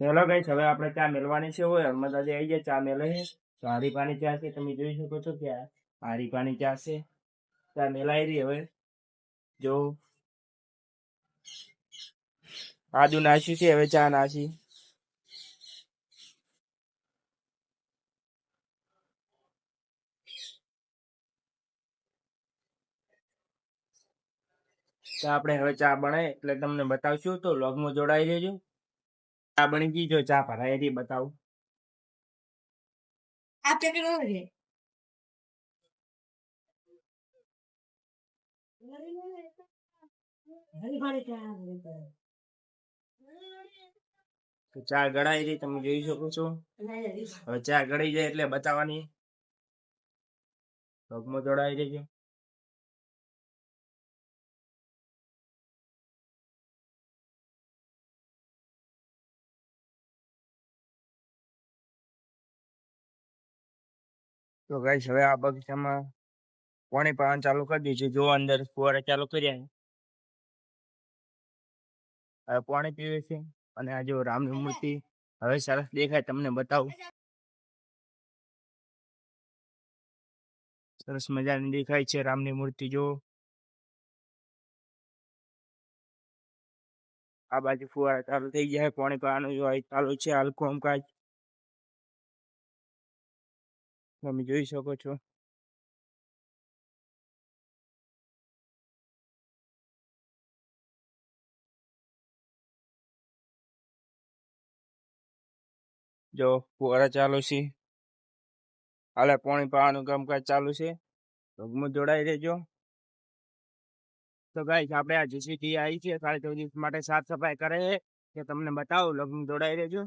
ચલો ગઈ હવે આપણે ચા મેળવાની છે. હોય હરમદાજી આવી જાય ચા મેલે છે. તો હારીપાની ચા છે, તમે જોઈ શકો છો કે હારીપાની ચા છે. ચા મેલાઈ રહી હવે. જો. આદુ નાસ્યું છે, હવે ચા નાસી. આપણે હવે ચા બનાય એટલે તમને બતાવશું તો લોગમાં જોડાઈ રહેજો. ચા બની ગઈ જો ચા ભરાઈ રહી બતાવું. આ પેકેટ છે ચા ગળાઈ રહી તમે જોઈ શકો છો. હવે ચા ગળી જાય એટલે બતાવવાની પગમાં જોડાઈ રહેજો તો ગાઈસ હવે આ બગીચામાં પાણી પાવાનું ચાલુ કરી દીધું. જો અંદર ફુવારા ચાલુ કર્યા હવે પાણી પીવે છે અને આ જો રામની મૂર્તિ હવે સરસ દેખાય, તમને બતાવું. સરસ મજાની દેખાય છે રામની મૂર્તિ જો આ બાજુ ફુવારા ચાલુ થઈ ગયા પાણી પાવાનું ચાલુ છે હાલ કામકાજ તમે જોઈ શકો છો જો ફુવારા ચાલુ છે હાલે પાણી પાવાનું કામકાજ ચાલુ છે ભગમાં જોડાઈ રહેજો તો ગાઈસ આપણે આ જીસીટી આવી છે સાડા ચૌદ દિવસ માટે સાફ સફાઈ કરે છે કે તમને બતાવું લગ્ન જોડાઈ રહેજો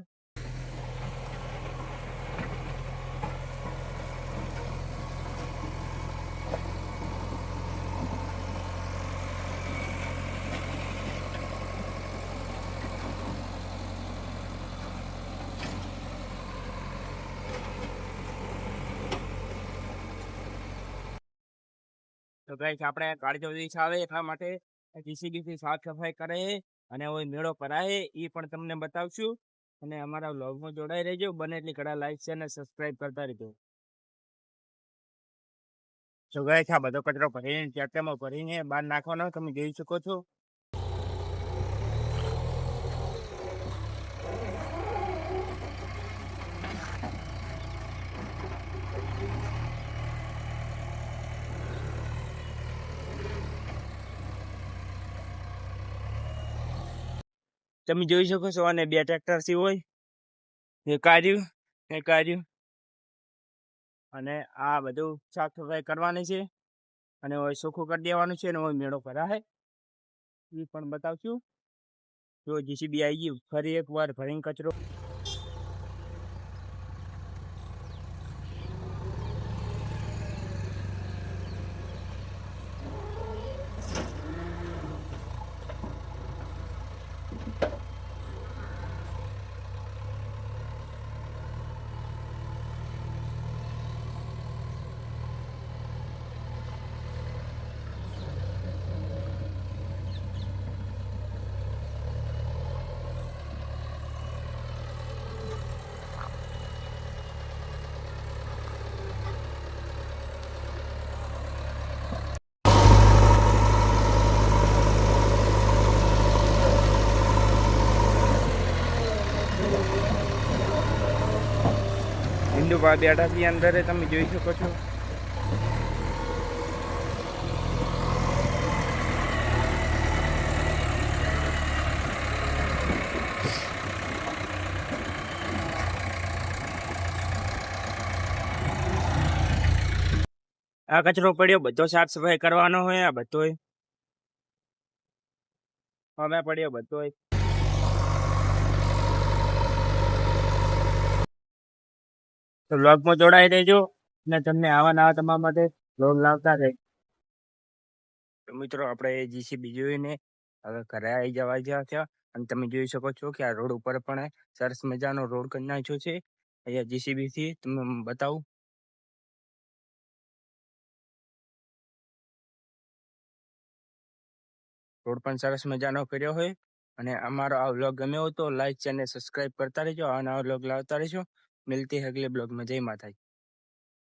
તો ગાઈસ, આપણે કાળી ચૌદ આવે એટલા માટે જીસીબીથી સાફ સફાઈ કરે અને હવે મેળો ભરાય એ પણ તમને બતાવશું. અને અમારા વ્લોગમાં જોડાઈ રહેજો. બને એટલી કડા લાઈક છે અને સબસ્ક્રાઇબ કરતા રહેજો. તો ગાઈસ, આ બધો કચરો ભરીને ટ્રેક્ટરમાં ભરીને બહાર નાખવાનો, તમે જોઈ શકો છો. તમે જોઈ શકો છો અને બે ટ્રેક્ટરથી હોય એ કાઢ્યું એ કાઢ્યું. અને આ બધું સાફ સફાઈ કરવાની છે, અને હવે ચોખ્ખું કરી દેવાનું છે, અને હવે મેળો ભરાય એ પણ બતાવશું. જો જીસીબી આવી ગયું, ફરી એક વાર ભરીને કચરો. ભાઈ બેઠા છીએ અંદર તમે જોઈ શકો છો. આ કચરો પડ્યો, બધો સાફ સફાઈ કરવાનો હોય, આ બધો અમે પડ્યો બધોય. તો બ્લોગમાં જોડાઈ રહેજો અને તમને આવા નવા તમારા માટે બ્લોગ લાવતા રહે. મિત્રો, આપણે જીસીબી જોઈને હવે ઘરે આવી જવા ગયા છે અને તમે જોઈ શકો છો કે આ રોડ ઉપર પણ સરસ મજાનો રોડ કરી નાખ્યો છે. અહીંયા જીસીબી થી તમને બતાવું. રોડ પણ સરસ મજાનો કર્યો હોય અને અમારો આ વ્લોગ ગમ્યો હોય તો લાઈક ચેનલ સબસ્ક્રાઇબ કરતા રહેજો. આવા નવા વ્લોગ લાવતા રહેજો. મિલતી હે અગલે બ્લોગ में। જય માતાજી